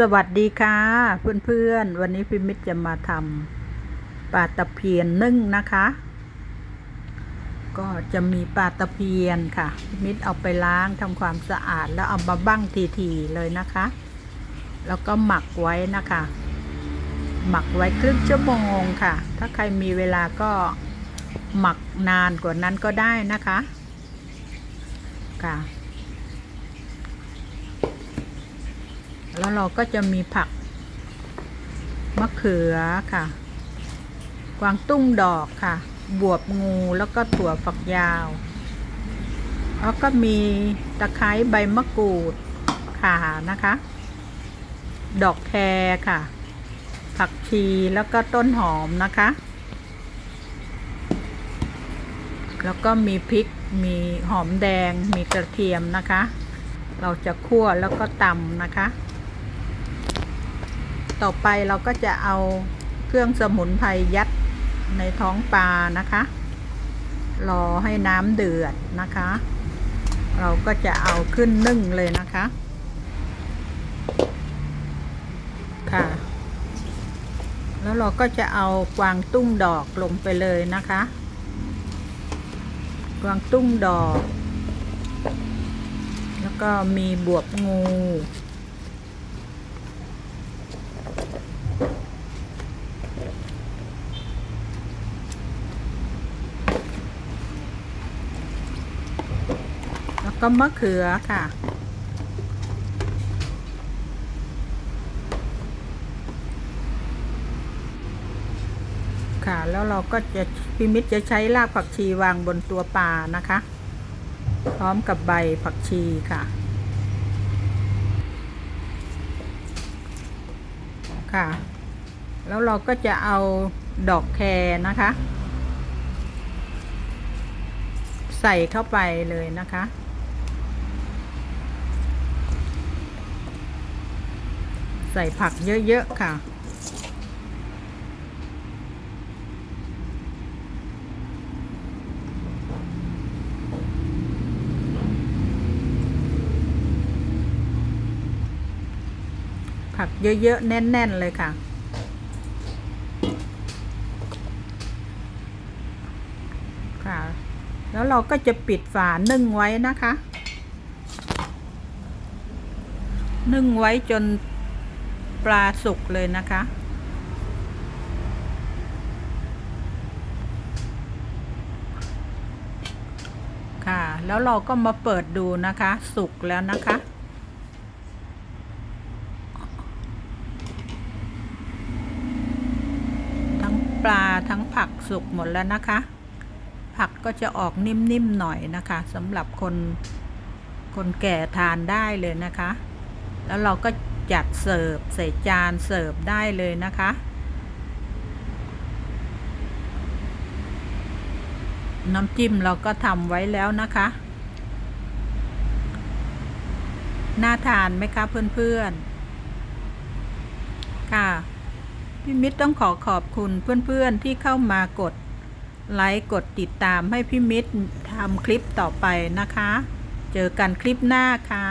สวัสดีค่ะ เพื่อนๆ วันนี้พิมิตจะมาทำปลาตะเพียนนึ่งนะคะ ก็จะมีปลาตะเพียนค่ะ พิมิตเอาไปล้างทำความสะอาดแล้วเอามาบั้งทีๆเลยนะคะ แล้วก็หมักไว้นะคะ หมักไว้ครึ่งชั่วโมงค่ะ ถ้าใครมีเวลาก็หมักนานกว่านั้นก็ได้นะคะค่ะ แล้วเราก็จะมีผักมะเขือค่ะ กวางตุ้งดอกค่ะ บวบงูแล้วก็ถั่วฝักยาว แล้วก็มีตะไคร้ใบมะกรูดข่านะคะ ดอกแครค่ะ ผักชีแล้วก็ต้นหอมนะคะ แล้วก็มีพริกมีหอมแดงมีกระเทียมนะคะ เราจะคั่วแล้วก็ตำนะคะ ต่อไปเราก็จะเอาเครื่องสมุนไพรยัดในท้องปลานะคะ รอให้น้ำเดือดนะคะ เราก็จะเอาขึ้นนึ่งเลยนะคะ ค่ะ แล้วเราก็จะเอากวางตุ้งดอกลงไปเลยนะคะ กวางตุ้งดอก แล้วก็มีบวบงู ก็มะเขือค่ะ ค่ะ แล้วเราก็จะพิมิตจะใช้รากผักชีวางบนตัวปลานะคะ พร้อมกับใบผักชีค่ะ ค่ะ แล้วเราก็จะเอาดอกแครนะคะใส่เข้าไปเลยนะคะ ใส่ผักเยอะ ๆ ค่ะ ผักเยอะ ๆ แน่น ๆ เลยค่ะค่ะ แล้วเราก็จะปิดฝานึ่งไว้นะคะ นึ่งไว้จน ปลาสุกเลยนะคะ ค่ะ แล้วเราก็มาเปิดดูนะคะ สุกแล้วนะคะ ทั้งปลาทั้งผักสุกหมดแล้วนะคะ ผักก็จะออกนิ่มๆหน่อยนะคะสำหรับคนคนแก่ทานได้เลยนะคะ แล้วเราก็ จัดเสิร์ฟใส่จานเสิร์ฟได้เลยนะคะ น้ำจิ้มเราก็ทำไว้แล้วนะคะ น่าทานไหมคะเพื่อนๆ ค่ะ พี่มิตรต้องขอขอบคุณเพื่อนๆที่เข้ามากดไลค์กดติดตามให้พี่มิตรทำคลิปต่อไปนะคะ เจอกันคลิปหน้าค่ะ